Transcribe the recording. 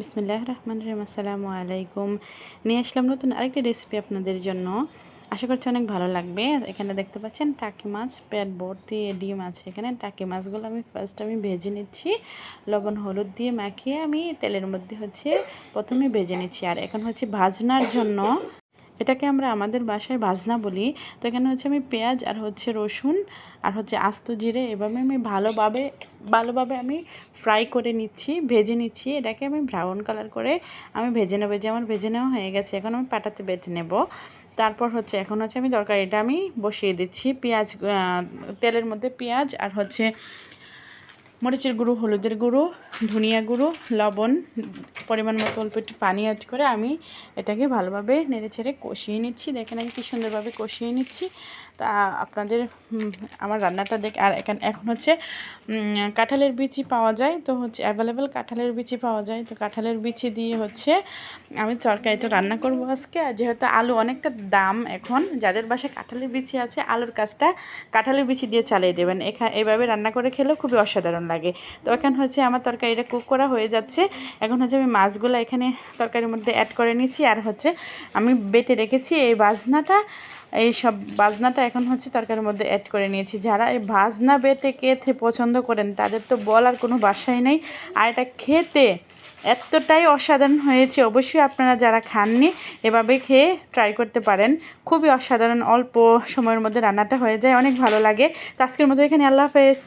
বিসমিল্লাহ রহমান রহিম, আসসালামু আলাইকুম। নিয়ে আসলাম নতুন আরেকটি রেসিপি আপনাদের জন্য। আশা করছি অনেক ভালো লাগবে। এখানে দেখতে পাচ্ছেন টাকি মাছ, পেট ভর্তি ডিম আছে এখানে। টাকি মাছগুলো আমি ফার্স্ট আমি ভেজে নিচ্ছি। লবণ, হলুদ দিয়ে মাখিয়ে আমি তেলের মধ্যে হচ্ছে প্রথমে ভেজে নিচ্ছি। আর এখন হচ্ছে ভাজনার জন্য এটাকে আমরা আমাদের বাসায় ভাজনা বলি। তো এখানে হচ্ছে আমি পেঁয়াজ আর হচ্ছে রসুন আর হচ্ছে আস্ত জিরে এভাবে আমি ভালোভাবে ভালোভাবে আমি ফ্রাই করে নিচ্ছি, ভেজে নিচ্ছি। এটাকে আমি ব্রাউন কালার করে আমি ভেজে নেব। যে আমার ভেজে নেওয়া হয়ে গেছে, এখন আমি পাটাতে বেটে নেব। তারপর হচ্ছে এখন হচ্ছে আমি তরকারিটা আমি বসিয়ে দিচ্ছি। পেঁয়াজ তেলের মধ্যে পেঁয়াজ আর হচ্ছে মরিচের গুঁড়ো, হলুদের গুঁড়ো, ধনিয়া গুঁড়ো, লবণ, পরিমাণ মতো অল্প একটু পানি অ্যাড করে আমি এটাকে ভালোভাবে নেড়ে ছেড়ে কষিয়ে নিচ্ছি। দেখেন আমি কী সুন্দরভাবে কষিয়ে নিচ্ছি। তা আপনাদের আমার রান্নাটা দেখ, আর এখানে, এখন হচ্ছে কাঁঠালের বিচি পাওয়া যায়, তো হচ্ছে অ্যাভেলেবেল কাঁঠালের বিচি পাওয়া যায়। তো কাঁঠালের বিচি দিয়ে হচ্ছে আমি তরকারিটা রান্না করব আজকে। আর যেহেতু আলু অনেকটা দাম এখন, যাদের বাসায় কাঁঠালের বিচি আছে, আলুর কাজটা কাঁঠালের বিচি দিয়ে চালিয়ে দেবেন। এখানে এইভাবে রান্না করে খেলেও খুবই অসাধারণ লাগে। তো এখন হচ্ছে আমার তরকারিটা কুক করা হয়ে যাচ্ছে। এখন হচ্ছে আমি মাছগুলো এখানে তরকারির মধ্যে অ্যাড করে নিচ্ছি। আর হচ্ছে আমি বেটে রেখেছি এই বাজনাটা। এই সব বাজনাটা এখন হচ্ছে তরকারির মধ্যে অ্যাড করে নিয়েছি। যারা এই বাজনা বেটে খেতে পছন্দ করেন, তাদের তো বলার কোনো বাসাই নেই। আর এটা খেতে এতটাই অসাধারণ হয়েছে। অবশ্যই আপনারা যারা খাননি এভাবে খেয়ে ট্রাই করতে পারেন। খুবই অসাধারণ, অল্প সময়ের মধ্যে রান্নাটা হয়ে যায়। অনেক ভালো লাগে। তো আজকের মতো এখানে, আল্লাহ হাফেজ।